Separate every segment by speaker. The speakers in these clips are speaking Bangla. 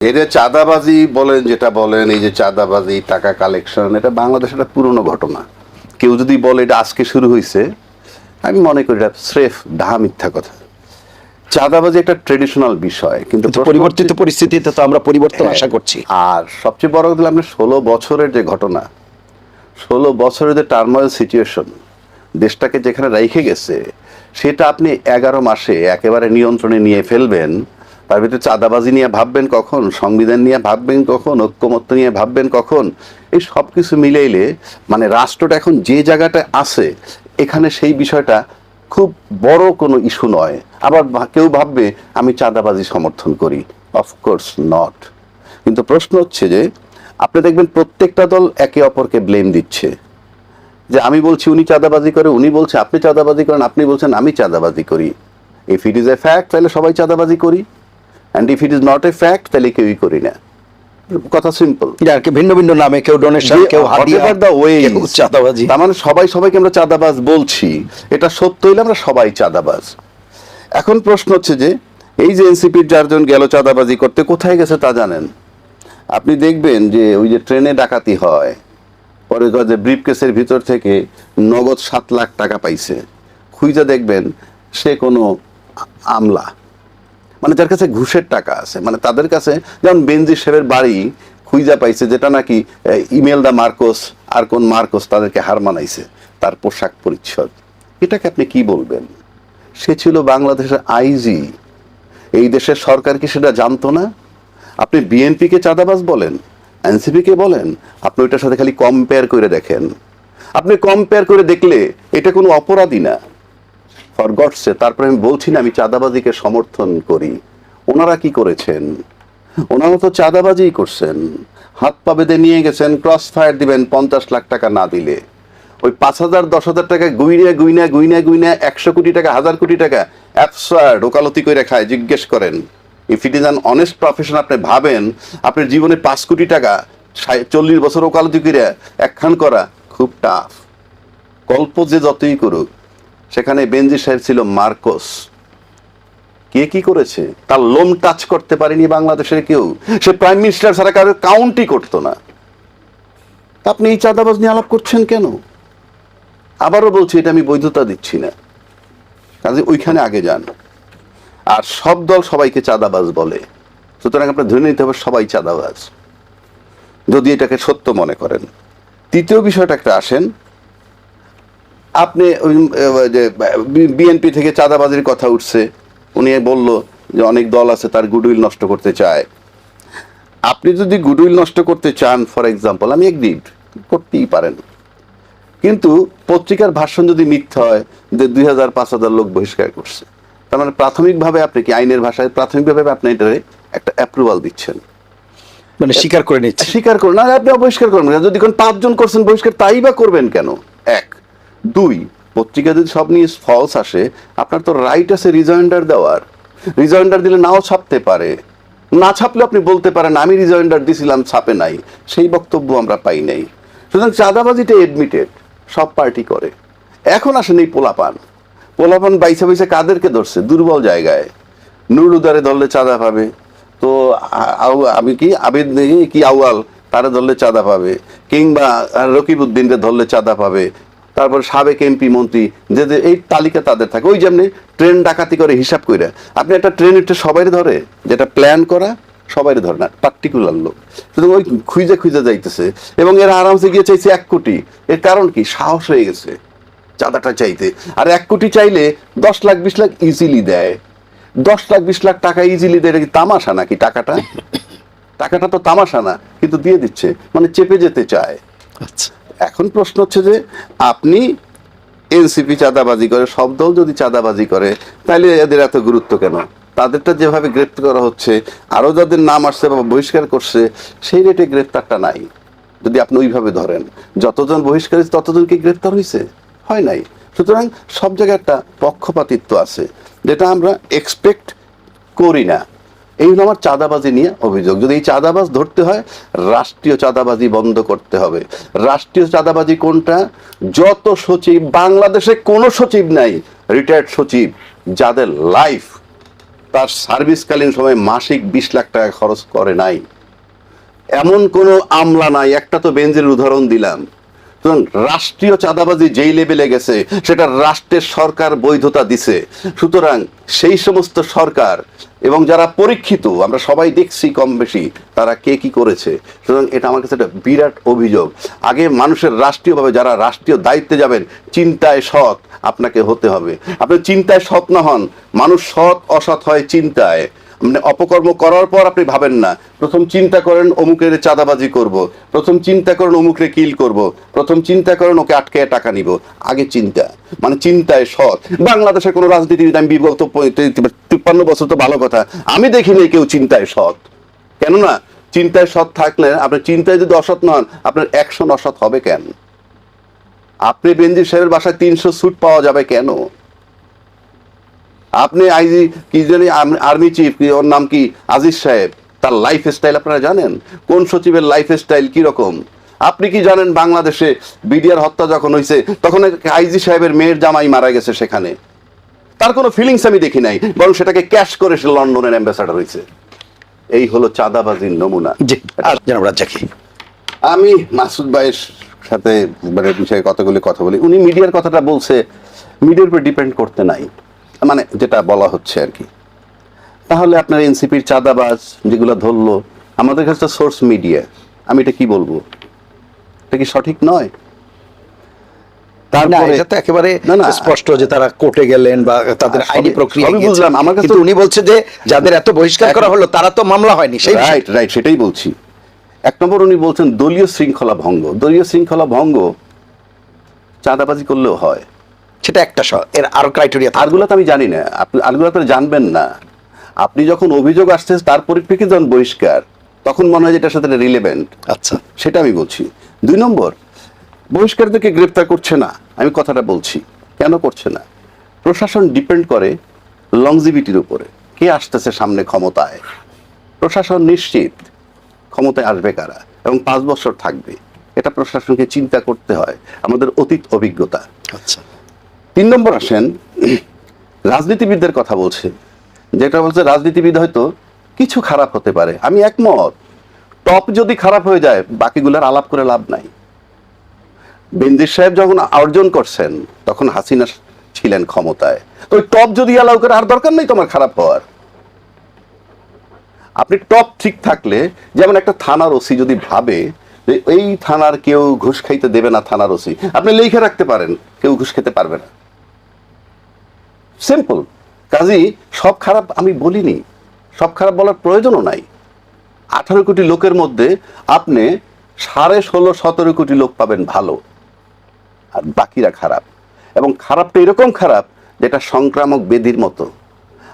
Speaker 1: এটা চাঁদাবাজি বলেন যেটা বলেন এই যে চাঁদাবাজি টাকা কালেকশন এটা বাংলাদেশের একটা পুরনো ঘটনা কেউ যদি বলে এটা আজকে শুরু হয়েছে আমি মনে করি এটা স্রেফ ডাহা মিথ্যা কথা চাঁদাবাজি একটা ট্রেডিশনাল বিষয় কিন্তু
Speaker 2: কিন্তু পরিবর্তিত পরিস্থিতিতে তো আমরা পরিবর্তন
Speaker 1: হ্যাঁ।
Speaker 2: আশা করছি
Speaker 1: আর সবচেয়ে বড় কথা আমরা ষোলো বছরের যে ঘটনা ষোলো বছরের যে টার্মোয়েল সিচুয়েশন দেশটাকে যেখানে রেখে গেছে সেটা আপনি এগারো মাসে একেবারে নিয়ন্ত্রণে নিয়ে ফেলবেন তার ভিতরে চাঁদাবাজি নিয়ে ভাববেন কখন? সংবিধান নিয়ে ভাববেন কখন? ঐক্যমত্য নিয়ে ভাববেন কখন? এই সব কিছু মিলাইলে মানে রাষ্ট্রটা এখন যে জায়গাটা আছে, এখানে সেই বিষয়টা খুব বড় কোনো ইস্যু নয়। আবার কেউ ভাববে, আমি চাঁদাবাজি সমর্থন করি। অফকোর্স নট কিন্তু প্রশ্ন হচ্ছে যে, আপনি দেখবেন প্রত্যেকটা দল একে অপরকে ব্লেম দিচ্ছে। যে আমি বলছি উনি চাঁদাবাজি করে, উনি বলছে আপনি চাঁদাবাজি করেন, আপনি বলছেন আমি চাঁদাবাজি করি। If it is a fact তাহলে সবাই চাঁদাবাজি করি। And if it is not a fact তাহলে কেউই করি না। কথা সিম্পল
Speaker 2: ভিন্ন ভিন্ন নামে কেউ ডোনেশন কেউ হাদিয়া কেউ চাঁদাবাজি।
Speaker 1: তার মানে সবাই সবাইকে আমরা চাঁদাবাজ বলছি। এটা সত্য হইলে আমরা সবাই চাঁদাবাজ। এখন প্রশ্ন হচ্ছে যে এই যে এনসিপির চারজন গেল চাঁদাবাজি করতে কোথায় গেছে তা জানেন? আপনি দেখবেন যে ওই যে ট্রেনে ডাকাতি হয় পরে যে ব্রিফ কেসের ভিতর থেকে নগদ সাত লাখ টাকা পাইছে। খুঁজে দেখবেন সে কোনো আমলা। মানে যার কাছে ঘুষের টাকা আছে মানে তাদের কাছে যেমন বেনজি সাহেবের বাড়ি খুঁজা পাইছে যেটা নাকি ইমেল দা মার্কোস, আর কোন মার্কোস তাদেরকে হার মানাইছে, তার পোশাক পরিচ্ছদ। এটাকে আপনি কি বলবেন? সে ছিল বাংলাদেশের আইজি। এই দেশের সরকার কি সেটা জানতো না? আপনি বিএনপিকে চাঁদাবাজ বলেন, এনসিপিকে বলেন, আপনি ওইটার সাথে খালি কম্পেয়ার করে দেখেন। আপনি কম্পেয়ার করে দেখলে এটা কোনো অপরাধী না। ফর গডসে তারপরে আমি বলছি না, আমি চাঁদাবাজিকে সমর্থন করি। ওনারা কি করেছেন? ওনারা তো চাঁদাবাজি করছেন। হাত পা বেঁধে নিয়ে গেছেন, ক্রস ফায়ার দিবেন পঞ্চাশ লাখ টাকা না দিলে। ওই পাঁচ হাজার, দশ হাজার টাকা গুইনা গুইনা গুইনা গুইনা একশো কোটি টাকা, হাজার কোটি টাকা অ্যাপসার্ড ওকালতি করে খায়, জিজ্ঞেস করেন। If it is an honest profession আপনি ভাবেন, আপনার জীবনে পাঁচ কোটি টাকা চল্লিশ বছর ওকালতি করে একখান করা খুব টাফ গল্প যে যতই করুক সেখানে বেনজি সাহেব ছিল মার্কোস। কে কি করেছে? তার লোম টাচ করতে পারেনি বাংলাদেশের কেউ। সে প্রাইম মিনিস্টার ছাড়া কারও কাউন্টই করতো না। আপনি এই চাঁদাবাজ নিয়ে আলাপ করছেন কেন? আবারও বলছি, এটা আমি বৈধতা দিচ্ছি না। কাজে ওইখানে আগে যান। আর সব দল সবাইকে চাঁদাবাজ বলে। সুতরাং আপনার ধরে নিতে হবে সবাই চাঁদাবাজ। যদি এটাকে সত্য মনে করেন। তৃতীয় বিষয়টা একটা আসেন। আপনি যে বিএনপি থেকে চাঁদাবাজির কথা উঠছে উনি বলল যে অনেক দল আছে তার গুডউইল নষ্ট করতে চায়। আপনি যদি গুডউইল নষ্ট করতে চান ফর এক্সাম্পল আমি একদিন করতেই পারেন। কিন্তু পত্রিকার ভাষণ যদি মিথ্যা হয় যে দুই হাজার পাঁচ হাজার লোক বহিষ্কার করছে তার মানে প্রাথমিকভাবে আপনি কি আইনের ভাষায় প্রাথমিকভাবে আপনি এটারে একটা অ্যাপ্রুভাল দিচ্ছেন।
Speaker 2: মানে স্বীকার করে নিচ্ছে
Speaker 1: স্বীকার করুন না আপনি বহিষ্কার করবেন যদি কোন পাঁচজন করছেন বহিষ্কার তাই বা করবেন কেন? এক দুই পত্রিকা যদি সব নিয়ে ফলস আসে, আপনার তো রাইট আছে রিজয়েন্ডার দেওয়ার। রিজয়েন্ডার দিলে নাও ছাপতে পারে। না ছাপলে আপনি বলতে পারেন, আমি রিজয়েন্ডার দিছিলাম, ছাপে নাই। সেই বক্তব্য আমরা পাই নাই। সুতরাং চাঁদাবাজিটা এডমিটেড সব পার্টি করে। এখন আসেন এই পোলাপান। পোলাপান বাইসে বাইসে কাদেরকে ধরছে? দুর্বল জায়গায়। নুরুল উদারে ধরলে চাঁদা পাবে। তো আমি কি, আবেদ নেই কি আউয়াল? তারা ধরলে চাঁদা পাবে। কিংবা রকিবউদ্দিনকে ধরলে চাঁদা পাবে। তারপর সাবেক এমপি মন্ত্রী, যে এই তালিকা তাদের থাকে, ওই যেমনি ট্রেন ডাকাতি করে হিসাব করে আপনি একটা ট্রেন একটা সবাই ধরে, যেটা প্ল্যান করা সবাই ধরে না পার্টিকুলার লোক। সুতরাং ওই খুঁজে খুঁজে যাইতেছে, এবং এরা আরামসে গিয়ে চাইছে এক কোটি। এর কারণ কি? সাহস হয়ে গেছে, চাঁদাটা চাইতে। আর এক কোটি চাইলে দশ লাখ, বিশ লাখ ইজিলি দেয়। দশ লাখ, বিশ লাখ টাকা ইজিলি দেয়, এটা কি তামাশা নাকি টাকাটা? টাকাটা তো তামাশা না, কিন্তু দিয়ে দিচ্ছে মানে চেপে যেতে চায়।
Speaker 2: আচ্ছা।
Speaker 1: এখন প্রশ্ন হচ্ছে যে আপনি এনসিপি চাঁদাবাজি করে, সব দল যদি চাঁদাবাজি করে তাহলে এদের এত গুরুত্ব কেন? তাদেরটা যেভাবে গ্রেপ্তার করা হচ্ছে আরও যাদের নাম আসছে বা বহিষ্কার করছে, সেই রেটে গ্রেপ্তারটা নাই। যদি আপনি ওইভাবে ধরেন, যতজন বহিষ্কার হয়েছে ততজন কি গ্রেপ্তার হয়েছে? হয় নাই। সুতরাং সব জায়গায় একটা পক্ষপাতিত্ব আছে, যেটা আমরা এক্সপেক্ট করি না। এই হলো আমার চাঁদাবাজি নিয়ে অভিযোগ। যদি এই চাঁদাবাজ ধরতে হয়, রাষ্ট্রীয় চাঁদাবাজি বন্ধ করতে হবে। রাষ্ট্রীয় চাঁদাবাজি কোনটা? যত সচিব, বাংলাদেশে কোনো সচিব নাই রিটায়ার্ড সচিব, যাদের লাইফ তার সার্ভিসকালীন সময় মাসিক বিশ লাখ টাকা খরচ করে নাই। এমন কোনো আমলা নাই, একটা তো বেঞ্জের উদাহরণ দিলাম। সুতরাং রাষ্ট্রীয় চাঁদাবাজি যেই লেভেলে গেছে, সেটা রাষ্ট্রের সরকার বৈধতা দিছে। সুতরাং সেই সমস্ত সরকার এবং যারা পরীক্ষিত, আমরা সবাই দেখছি কম বেশি, তারা কে কি করেছে? সুতরাং এটা আমার কাছে একটা বিরাট অভিযোগ। আগে মানুষের রাষ্ট্রীয়ভাবে যারা রাষ্ট্রীয় দায়িত্বে যাবেন, চিন্তায় সৎ আপনাকে হতে হবে। আপনি চিন্তায় সৎ না হন, মানুষ সৎ, অসৎ হয় চিন্তায়। মানে অপকর্ম করার পর আপনি ভাবেন না। প্রথম চিন্তা করেন, অমুকের চাঁদাবাজি করব। প্রথম চিন্তা করেন, অমুকরে কিল করব। প্রথম চিন্তা করেন, ওকে আটকে টাকা নিব। আগে চিন্তা। মানে চিন্তায় সৎ। বাংলাদেশের কোনো রাজনীতিবিদ আমি বিগত তিপ্পান্ন বছর তো ভালো কথা। আমি দেখিনি কেউ চিন্তায় সৎ। কেননা, চিন্তায় সৎ থাকলে আপনার চিন্তায় যদি অসৎ নন, আপনার অ্যাকশন অসৎ হবে কেন? আপনি বেঞ্জির সাহেবের বাসায় তিনশো স্যুট পাওয়া যাবে কেন? আপনি আইজি কি জানি আর্মি চিফ ওর নাম কি? আজিজ সাহেব। তার লাইফ স্টাইল আপনারা জানেন? কোন সচিবের লাইফ স্টাইল কি রকম আপনি কি জানেন বাংলাদেশে বিডিআর হত্যা যখন হয়েছে তখন আইজি সাহেবের মেয়ের জামাই মারা গেছে সেখানে। তার কোনো ফিলিংস আমি দেখি নাই বরং সেটাকে ক্যাশ করে সে লন্ডনের অ্যাম্বাসাডার হয়েছে এই হলো চাঁদাবাজির নমুনা। আমি মাসুদ ভাইয়ের সাথে মানে বিষয়ে কতগুলি কথা বলি। উনি মিডিয়ার কথাটা বলছে মিডিয়ার উপর ডিপেন্ড করতে নাই। মানে যেটা বলা হচ্ছে আর কি। তাহলে আপনার এনসিপির চাঁদাবাজ যেগুলো ধরলো আমাদের কাছে সোর্স মিডিয়া আমি এটা কি বলব? এটা কি সঠিক নয়?
Speaker 2: এটা তো একেবারে
Speaker 1: না, না।
Speaker 2: স্পষ্ট যে তারা কোর্টে গেলেন বা তাদের আইনি প্রক্রিয়া
Speaker 1: বুঝলাম, আমার কাছে
Speaker 2: উনি বলছে যে যাদের এত বহিষ্কার করা হলো তারা তো মামলা হয়নি সেই
Speaker 1: রাইট রাইট সেটাই বলছি। এক নম্বর উনি বলছেন দলীয় শৃঙ্খলা ভঙ্গ। দলীয় শৃঙ্খলা ভঙ্গ চাঁদাবাজি করলেও হয়।
Speaker 2: সেটা একটা এর আরও ক্রাইটেরিয়া
Speaker 1: আরগুলো তো আমি জানি না। আপনি আরগুলো তো জানবেন না। আপনি যখন অভিযোগ আসছে তার পরিপ্রেক্ষিতে যখন বহিষ্কার তখন মনে হয় যে এটার সাথে রিলেভেন্ট
Speaker 2: আচ্ছা।
Speaker 1: সেটা আমি বলছি। দুই নম্বর বহিষ্কারদেরকে গ্রেপ্তার করছে না। আমি কথাটা বলছি। কেন করছে না? প্রশাসন ডিপেন্ড করে লংজিভিটির উপরে। কে আসতেছে সামনে ক্ষমতায়? প্রশাসন নিশ্চিত ক্ষমতায় আসবে কারা? এবং পাঁচ বছর থাকবে। এটা প্রশাসনকে চিন্তা করতে হয়। আমাদের অতীত অভিজ্ঞতা।
Speaker 2: আচ্ছা।
Speaker 1: তিন নম্বর আসেন, রাজনীতিবিদদের কথা বলছে, যেটা বলছে রাজনীতিবিদ হয়তো কিছু খারাপ হতে পারে। আমি একমত, টপ যদি খারাপ হয়ে যায়, বাকিগুলোর আলাপ করে লাভ নাই। বেন্দির সাহেব যখন অর্জন করছেন, তখন হাসিনা ছিলেন ক্ষমতায়। তো ওই টপ যদি অ্যালাউ করে, আর দরকার নেই তোমার খারাপ হওয়ার। আপনি টপ ঠিক থাকলে, যেমন একটা থানার ওসি যদি ভাবে এই থানার কেউ ঘুষ খাইতে দেবে না, থানার ওসি। আপনি লিখে রাখতে পারেন, কেউ ঘুষ খেতে পারবে না। সিম্পল কাজী, সব খারাপ আমি বলিনি। সব খারাপ বলার প্রয়োজনও নাই। আঠারো কোটি লোকের মধ্যে আপনি সাড়ে ষোলো, সতেরো কোটি লোক পাবেন ভালো। আর বাকিরা খারাপ। এবং খারাপটা এরকম খারাপ যেটা সংক্রামক বেদির মতো।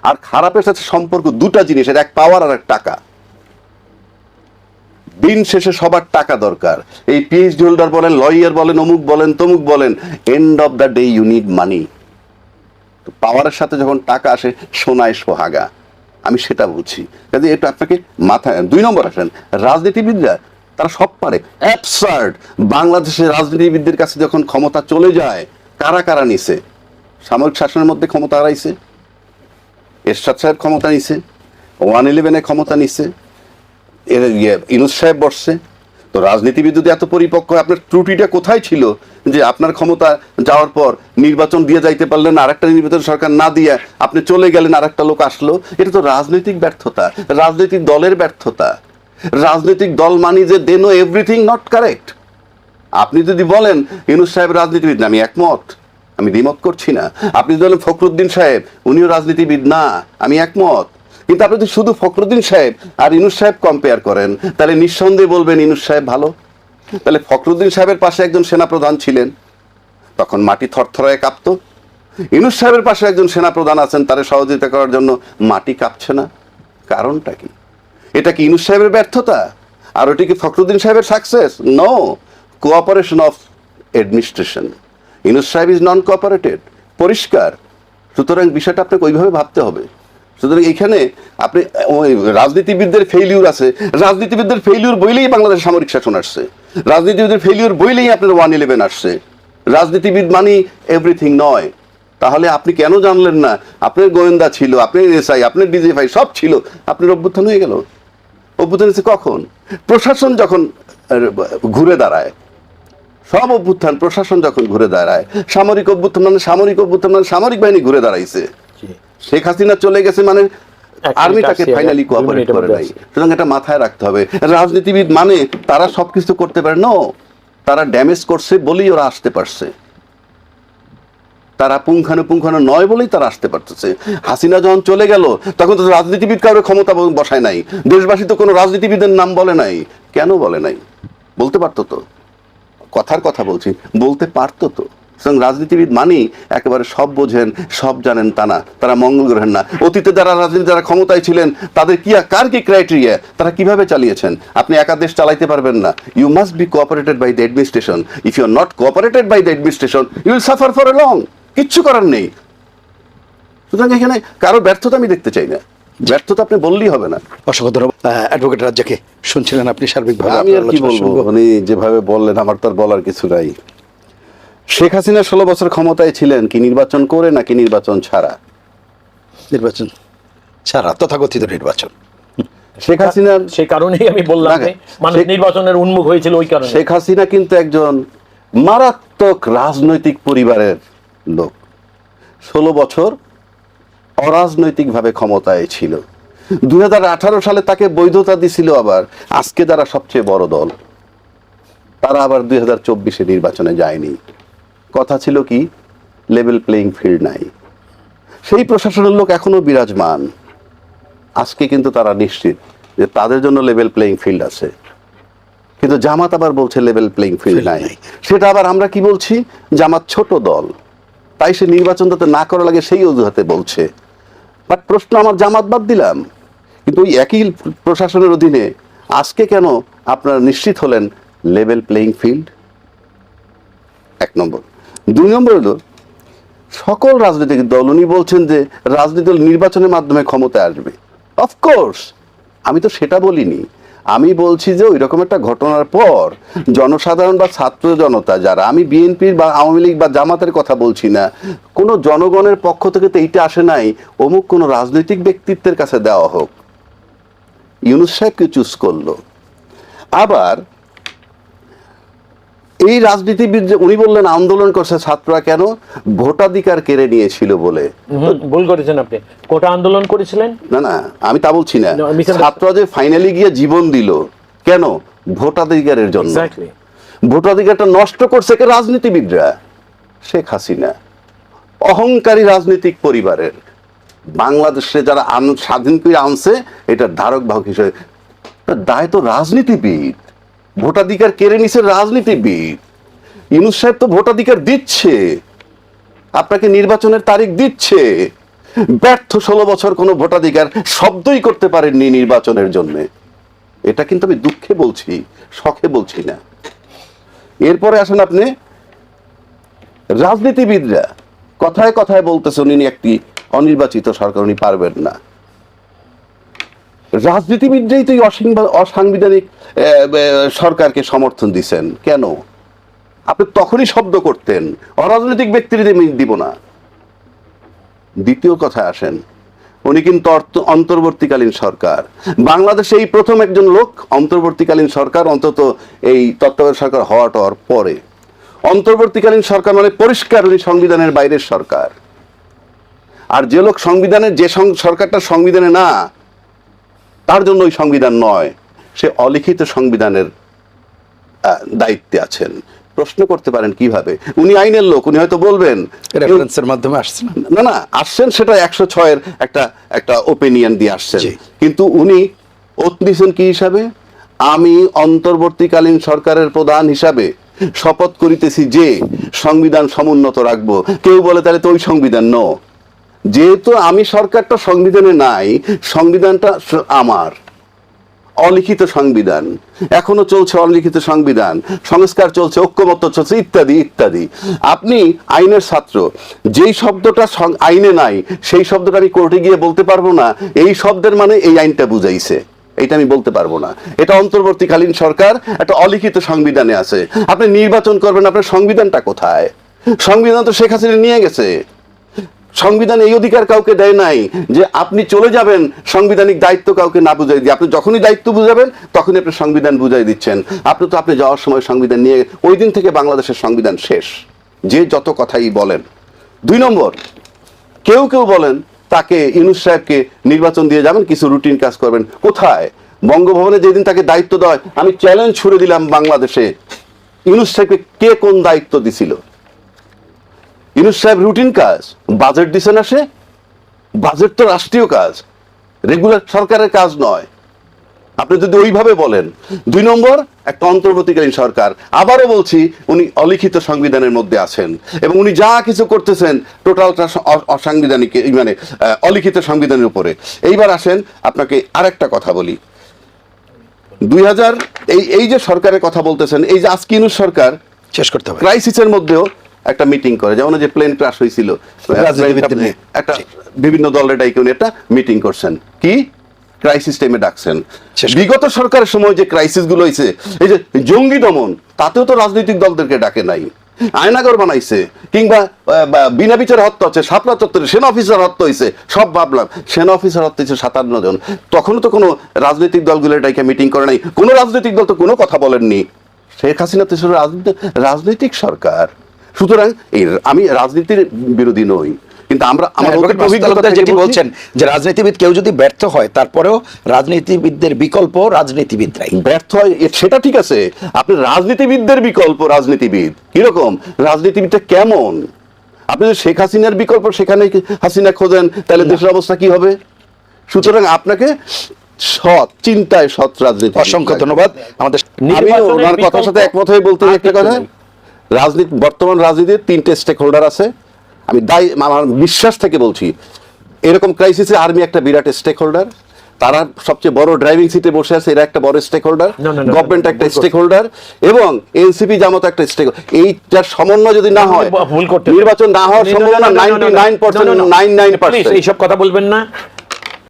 Speaker 1: আর খারাপের সাথে সম্পর্ক দুটা জিনিসের, এক পাওয়ার আর এক টাকা। দিন শেষে সবার টাকা দরকার। এই পিএইচডি হোল্ডার বলেন লয়ার বলেন, অমুক বলেন, তমুক বলেন end of the day you need money পাওয়ারের সাথে যখন টাকা আসে, সোনায় সোহাগা। আমি সেটা বলছি কাজে এটা আপনাকে মাথায়, দুই নম্বর আসেন, রাজনীতিবিদরা, তারা সব পারে। অ্যাবসার্ড বাংলাদেশের রাজনীতিবিদদের কাছে যখন ক্ষমতা চলে যায়, কারা কারা নিছে? সামরিক শাসনের মধ্যে ক্ষমতা হারাইছে। এরশাদ সাহেব ক্ষমতা নিছে। ওয়ান ইলেভেনে ক্ষমতা নিছে। এর ইয়ে ইনুস সাহেব বসছে। তো রাজনীতিবিদ যদি এত পরিপক্ক, আপনার ত্রুটিটা কোথায় ছিল? যে আপনার ক্ষমতা যাওয়ার পর নির্বাচন দিয়ে যাইতে পারলেন আর একটা নির্বাচন সরকার না দিয়ে আপনি চলে গেলেন আর একটা লোক আসলো। এটা তো রাজনৈতিক ব্যর্থতা, রাজনৈতিক দলের ব্যর্থতা। রাজনৈতিক দল মানি যে they know everything not correct আপনি যদি বলেন, ইউনুস সাহেব রাজনীতিবিদ না, আমি একমত, আমি দ্বিমত করছি না। আপনি যদি বলেন, ফখরুদ্দিন সাহেব, উনিও রাজনীতিবিদ না, আমি একমত। কিন্তু আপনি যদি শুধু ফখরুদ্দিন সাহেব আর ইনুস সাহেব কম্পেয়ার করেন। তাহলে নিঃসন্দেহে বলবেন ইনুস সাহেব ভালো? তাহলে ফখরুদ্দিন সাহেবের পাশে একজন সেনাপ্রধান ছিলেন। তখন মাটি থরথরায় কাঁপতো। ইনুস সাহেবের পাশে একজন সেনাপ্রধান আছেন, তারে সহযোগিতা করার জন্য মাটি কাঁপছে না। কারণটা কি? এটা কি ইনুস সাহেবের ব্যর্থতা? আর ওটি কি ফখরুদ্দিন সাহেবের success no cooperation of administration Yunus সাহেব ইজ নন কোঅপারেটেড পরিষ্কার। সুতরাং বিষয়টা আপনাকে ওইভাবে ভাবতে হবে। সুতরাং এখানে আপনি, ওই রাজনীতিবিদদের ফেইলিউর আছে। রাজনীতিবিদদের ফেইলিউর বইলেই বাংলাদেশ সামরিক শাসন আসছে। রাজনীতিবিদদের ফেইলিউর বইলেই আপনার ওয়ান ইলেভেন আসছে। রাজনীতিবিদ মানি এভরিথিং নয়। তাহলে আপনি কেন জানলেন না? আপনার গোয়েন্দা ছিল, আপনার এসআই, আপনার ডিজিএফআই সব ছিল। আপনার অভ্যুত্থান হয়ে গেল। অভ্যুত্থান হয়েছে কখন? প্রশাসন যখন ঘুরে দাঁড়ায়, সব অভ্যুত্থান প্রশাসন যখন ঘুরে দাঁড়ায়, সামরিক অভ্যুত্থান মানে সামরিক অভ্যুত্থান মানে সামরিক বাহিনী ঘুরে দাঁড়াইছে। শেখ হাসিনা চলে গেছে মানে
Speaker 3: মিনিট
Speaker 1: আর্মি তাকে ফাইনালি কোঅপারেট করে নাই। সুতরাং এটা মাথায় রাখতে হবে। রাজনীতিবিদ মানে তারা সবকিছু করতে পারে। নো তারা ড্যামেজ করছে বলেই ওরা আসতে পারছে। তারা পুঙ্খানুপুঙ্খানু নয় বলেই তারা আসতে পারতেছে। হাসিনা যখন চলে গেল তখন তো রাজনীতিবিদ কারোর ক্ষমতা বসায় নাই। দেশবাসী তো কোনো রাজনীতিবিদের নাম বলে নাই। কেন বলে নাই? বলতে পারতো তো? কথার কথা বলছি। বলতে পারতো তো? সুতরাং রাজনীতিবিদ মানেই একেবারে সব বোঝেন সব জানেন তা না। তারা মঙ্গল গ্রহেন না। অতীতে যারা রাজনীতি যারা ক্ষমতায় ছিলেন তাদের কি কার কি ক্রাইটেরিয়া তারা কীভাবে চালিয়েছেন? আপনি একা দেশ চালাইতে পারবেন না। You must be cooperated by the administration if you are not cooperated by the administration you will suffer for a long কিচ্ছু করার নেই। সুতরাং এখানে কারও ব্যর্থতা আমি দেখতে চাই না। ব্যর্থতা আপনি বললেই হবে না।
Speaker 2: অসংখ্য ধন্যবাদ। অ্যাডভোকেট রাজ্জাকে। শুনছিলেন আপনি সার্বিকভাবে
Speaker 1: আমি আর কি বলব? উনি যেভাবে বললেন আমার তো আর বলার কিছু নাই। শেখ হাসিনা ষোলো বছর ক্ষমতায় ছিলেন কি নির্বাচন করে নাকি নির্বাচন ছাড়া?
Speaker 2: নির্বাচন ছাড়া তথাকথিত নির্বাচন।
Speaker 1: শেখ হাসিনার
Speaker 3: সেই কারণেই আমি বললাম
Speaker 1: না,
Speaker 3: যে মানুষ নির্বাচনের উন্মুখ হয়েছিল ওই কারণে।
Speaker 1: শেখ হাসিনা কিন্তু একজন মারাত্মক রাজনৈতিক পরিবারের লোক। ষোলো বছর অরাজনৈতিকভাবে ক্ষমতায় ছিল। দুই হাজার আঠারো সালে তাকে বৈধতা দিছিল আবার আজকে যারা সবচেয়ে বড় দল। তারা আবার দুই হাজার চব্বিশে নির্বাচনে যায়নি। কথা ছিল কি লেভেল প্লেইং ফিল্ড নাই। সেই প্রশাসনের লোক এখনও বিরাজমান। আজকে কিন্তু তারা নিশ্চিত যে তাদের জন্য লেভেল প্লেইং ফিল্ড আছে। কিন্তু জামাত আবার বলছে লেভেল প্লেইং ফিল্ড নাই। সেটা আবার আমরা কি বলছি? জামাত ছোট দল। তাই সে নির্বাচন যাতে না করা লাগে সেই অজুহাতে বলছে। বাট প্রশ্ন আমার জামাত বাদ দিলাম। কিন্তু ওই একই প্রশাসনের অধীনে আজকে কেন আপনারা নিশ্চিত হলেন লেভেল প্লেইং ফিল্ড এক নম্বর। দুই নম্বর হলো সকল রাজনৈতিক দল, উনি বলছেন যে রাজনৈতিক দল নির্বাচনের মাধ্যমে ক্ষমতায় আসবে। অফকোর্স আমি তো সেটা বলিনি। আমি বলছি যে ওই রকম একটা ঘটনার পর জনসাধারণ বা ছাত্র জনতা যারা, আমি বিএনপির বা আওয়ামী লীগ বা জামাতের কথা বলছি না, কোনো জনগণের পক্ষ থেকে তো এইটা আসে নাই, অমুক কোনো রাজনৈতিক ব্যক্তিত্বের কাছে দেওয়া হোক। ইউনুস সাহেবকে চুজ করল? আবার এই রাজনীতিবিদ যে উনি বললেন আন্দোলন করছে ছাত্ররা কেন ভোটাধিকার কেড়ে নিয়েছিল বলে।
Speaker 3: ভুল করেছেন আপনি। কোটা আন্দোলন করেছিলেন?
Speaker 1: না না আমি তা বলছি না। ছাত্ররা যে ফাইনালি গিয়ে জীবন দিল কেন? ভোটাধিকারের জন্য। ভোটাধিকারটা নষ্ট করছে কে রাজনীতিবিদরা? শেখ হাসিনা। অহংকারী রাজনৈতিক পরিবারের। বাংলাদেশে যারা স্বাধীন করে আনছে এটার ধারক বাহক হিসেবে দায় তো রাজনীতিবিদ। ভোটাধিকার কেড়ে নিছে রাজনীতিবিদ। ইউনুস সাহেব তো ভোটাধিকার দিচ্ছে। আপনাকে নির্বাচনের তারিখ দিচ্ছে। ব্যর্থ ষোলো বছর কোনো ভোটাধিকার শব্দই করতে পারেননি নির্বাচনের জন্য। এটা কিন্তু আমি দুঃখে বলছি, শখে বলছি না। এরপরে আসেন আপনি। রাজনীতিবিদরা কথায় কথায় বলতেছে উনি একটি অনির্বাচিত সরকার, উনি পারবেন না। রাজনীতিবিদরাই তো এই অসাংবিধানিক সরকারকে সমর্থন দিছেন। কেন? আপনি তখনই শব্দ করতেন, অরাজনৈতিক ব্যক্তির দিব না। দ্বিতীয় কথায় আসেন, উনি কিন্তু অন্তর্বর্তীকালীন সরকার। বাংলাদেশে এই প্রথম একজন লোক অন্তর্বর্তীকালীন সরকার, অন্তত এই তত্ত্বাবধায়ক সরকার হওয়া টওয়ার পরে। অন্তর্বর্তীকালীন সরকার মানে পরিষ্কার উনি সংবিধানের বাইরের সরকার। আর যে লোক সংবিধানের যে সরকারটা সংবিধানে না তার জন্য ওই সংবিধান নয়। সে অলিখিত সংবিধানের দায়িত্বে আছেন। প্রশ্ন করতে পারেন কীভাবে? উনি আইনের লোক উনি হয়তো বলবেন
Speaker 2: রেফারেন্সের মাধ্যমে আসছে না।
Speaker 1: না না আসছেন সেটা একশো ছয়ের একটা একটা ওপিনিয়ন দিয়ে আসছেন। কিন্তু উনি ওত নিছেন কি হিসাবে? আমি অন্তর্বর্তীকালীন সরকারের প্রধান হিসাবে শপথ করিতেছি যে সংবিধান সমুন্নত রাখব। কেউ বলে তাহলে তো ওই সংবিধান ন। যেহেতু আমি সরকারটা সংবিধানে নাই, সংবিধানটা আমার। অলিখিত সংবিধান। এখনও চলছে অলিখিত সংবিধান। সংস্কার চলছে, ঐক্যমত্য চলছে, ইত্যাদি ইত্যাদি। আপনি আইনের ছাত্র, যেই শব্দটা আইনে নাই, সেই শব্দটা আমি কোর্টে গিয়ে বলতে পারব না। এই শব্দের মানে এই আইনটা বুঝাইছে। এটা আমি বলতে পারব না। এটা অন্তর্বর্তীকালীন সরকার, একটা অলিখিত সংবিধানে আছে। আপনি নির্বাচন করবেন, আপনার সংবিধানটা কোথায়? সংবিধান তো শেখ হাসিনা নিয়ে গেছে। সংবিধান এই অধিকার কাউকে দেয় নাই যে আপনি চলে যাবেন, সাংবিধানিক দায়িত্ব কাউকে না বুঝাই দিয়ে। আপনি যখনই দায়িত্ব বুঝাবেন, তখনই আপনি সংবিধান বুঝাই দিচ্ছেন। আপনি তো, আপনি যাওয়ার সময় সংবিধান নিয়ে, ওই দিন থেকে বাংলাদেশের সংবিধান শেষ। যে যত কথাই বলেন। দুই নম্বর, কেউ কেউ বলেন, তাকে ইউনুস সাহেবকে নির্বাচন দিয়ে যাবেন, কিছু রুটিন কাজ করবেন। কোথায়? বঙ্গভবনে যেদিন তাকে দায়িত্ব দেয় আমি চ্যালেঞ্জ ছুড়ে দিলাম বাংলাদেশে। ইউনুস সাহেবকে কে কোন দায়িত্ব দিছিল? ইউনুস সাহেব রুটিন কাজ বাজেট দিছে না সে? বাজেট তো রাষ্ট্রীয় কাজ রেগুলার সরকারের কাজ নয়। আপনি যদি ওইভাবে বলেন দুই নম্বর একটা অন্তর্বর্তীকালীন সরকার। আবারও বলছি উনি অলিখিত সংবিধানের মধ্যে আছেন এবং উনি যা কিছু করতেছেন টোটালটা অসাংবিধানিক মানে অলিখিত সংবিধানের উপরে। এইবার আসেন আপনাকে আরেকটা কথা বলি। দুই হাজার এই এই যে সরকারের কথা বলতেছেন এই যে আজকিনুর সরকার
Speaker 2: শেষ করতে হবে।
Speaker 1: ক্রাইসিসের মধ্যেও একটা মিটিং করে। যেমন যে প্লেন ক্রাশ হয়েছিল। একটা বিভিন্ন দলের ডাইকে উনি একটা মিটিং করছেন। কি? ক্রাইসিস টাইমে ডাকছেন। বিগত সরকারের সময় যে ক্রাইসিসগুলো হয়েছে এই যে জঙ্গি দমন তাতেও তো রাজনৈতিক দলদেরকে ডাকে নাই। আয়নাগর বানাইছে কিংবা বিনা বিচারে হত্যা হচ্ছে শাপলা চত্বরে সেনা অফিসার হত্যা হয়েছে সব ভাবলাম। সেনা অফিসার হত্যা হয়েছে সাতান্ন জন। তখনও তো কোনো রাজনৈতিক দলগুলো ডাইকে মিটিং করে নাই। কোনো রাজনৈতিক দল তো কোনো কথা বলেননি। শেখ হাসিনা তো রাজনৈতিক সরকার। সুতরাং এই আমি রাজনীতির বিরোধী নই। কিন্তু আমরা অতীত
Speaker 2: মাসুদ
Speaker 1: অভিজ্ঞতা
Speaker 2: যেটি বলছেন যে রাজনীতিবিদ কেউ যদি ব্যর্থ হয় তারপরেও রাজনীতিবিদদের বিকল্প রাজনীতিবিদরাই।
Speaker 1: ব্যর্থ হয় সেটা ঠিক আছে। আপনি রাজনীতিবিদদের বিকল্প রাজনীতিবিদ। কীরকম? রাজনীতিবিদটা কেমন? আপনি যদি শেখ হাসিনার বিকল্প সেখানে হাসিনা খোঁজেন তাহলে দেশের অবস্থা কি হবে? সুতরাং আপনাকে সৎ চিন্তায় সৎ রাজনীতি
Speaker 2: অসংখ্য ধন্যবাদ। আমাদের
Speaker 1: আমি ওনার কথার সাথে একমত হয়ে বলতে একটা কথা। রাজনীতি বর্তমান রাজনীতির তিনটে স্টেক হোল্ডার আছে। আমি দায় আমার বিশ্বাস থেকে বলছি এরকম ক্রাইসিসে আর্মি একটা বিরাট স্টেক হোল্ডার তারা সবচেয়ে বড় ড্রাইভিং সিটে বসে আছে এরা একটা বড় স্টেক হোল্ডার গভর্নমেন্ট একটা স্টেক হোল্ডার এবং এনসিপি জামাত একটা স্টেক এইটার সমন্বয় যদি না হয়
Speaker 3: ভুল করতে
Speaker 1: নির্বাচন না হওয়ার সম্ভাবনা ninety nine percent nine nine percent
Speaker 3: এইসব কথা বলবেন না।